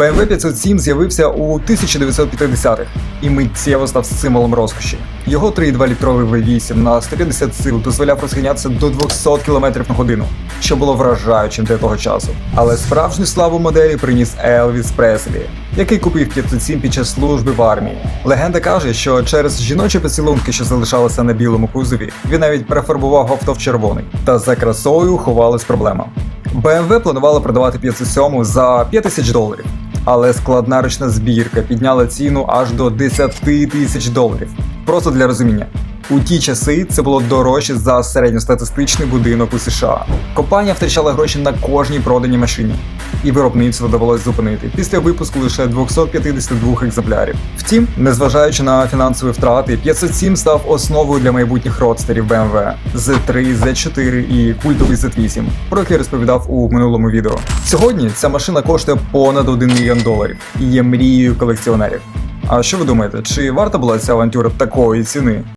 BMW 507 з'явився у 1950-х і миттєво став символом розкоші. Його 3,2 літровий V8 на 150 сил дозволяв розганятися до 200 км на годину, що було вражаючим для того часу. Але справжню славу моделі приніс Елвіс Преслі, який купив 507 під час служби в армії. Легенда каже, що через жіночі поцілунки, що залишалися на білому кузові, він навіть перефарбував авто в червоний, та за красою ховалась проблема. BMW планувала продавати 507 за 5 тисяч доларів. Але складна ручна збірка підняла ціну аж до 10 тисяч доларів. Просто для розуміння. У ті часи це було дорожче за середньостатистичний будинок у США. Компанія втрачала гроші на кожній проданій машині, і виробництво довелось зупинити після випуску лише 252 екземплярів. Втім, незважаючи на фінансові втрати, 507 став основою для майбутніх родстерів BMW Z3, Z4 і культовий Z8, про який розповідав у минулому відео. Сьогодні ця машина коштує понад 1 мільйон доларів і є мрією колекціонерів. А що ви думаєте, чи варта була ця авантюра такої ціни?